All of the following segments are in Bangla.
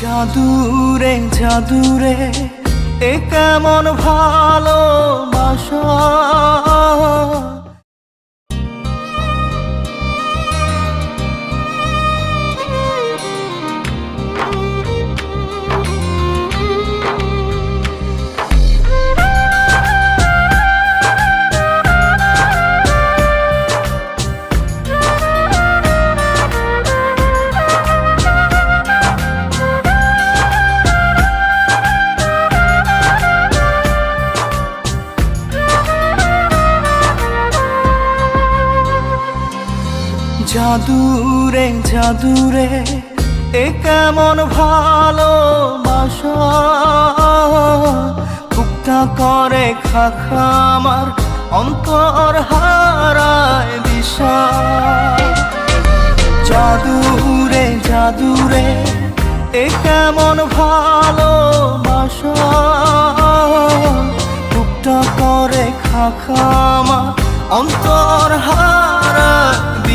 জাদুরে জাদুরে এ কেমন ভালোবাসা। জাদুরে জাদুরে এ কেমন ভালোবাসা বুকটা করে খাখা আমার অন্তর হারায় দিশা। জাদুরে জাদুরে এ কেমন ভালোবাসা বুকটা করে খাখামা অন্তর হারা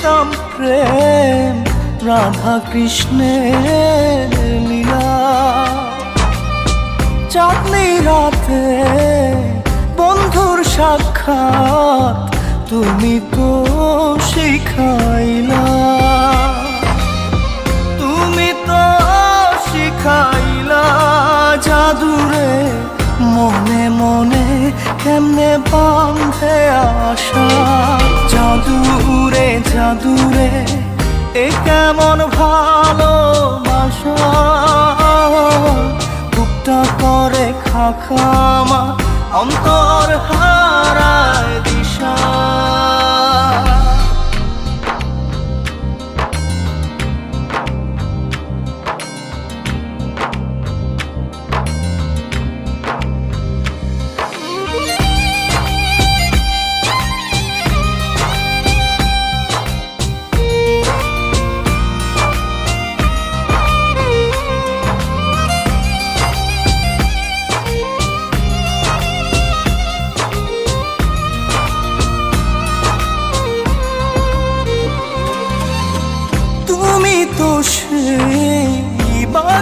বুঝিতাম প্রেম, রাধা কৃষ্ণের লীলা। চাঁদনি রাতে বন্ধুর সাক্ষাৎ তুমি তো শিখাইলা। তুমি তো শিখাইলা জাদুরে মনে মনে কেমনে বাঁধে আশা জাদুরে এ কেমন ভালোবাসা? বুকটা করে খাখামা অন্তর হারায় দিশা।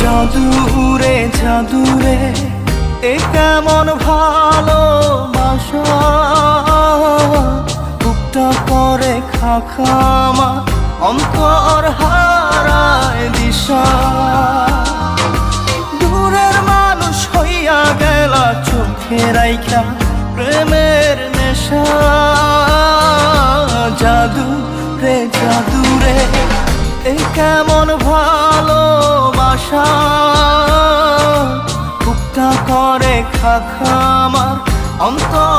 জাদুরে জাদুরে, এ কেমন ভালোবাসা? বুকটা করে খাখামা অন্তর হারায় দিশা। দূরের মানুষ হইয়া গেলা চোখে রাইখা করে খাখামার অন্তর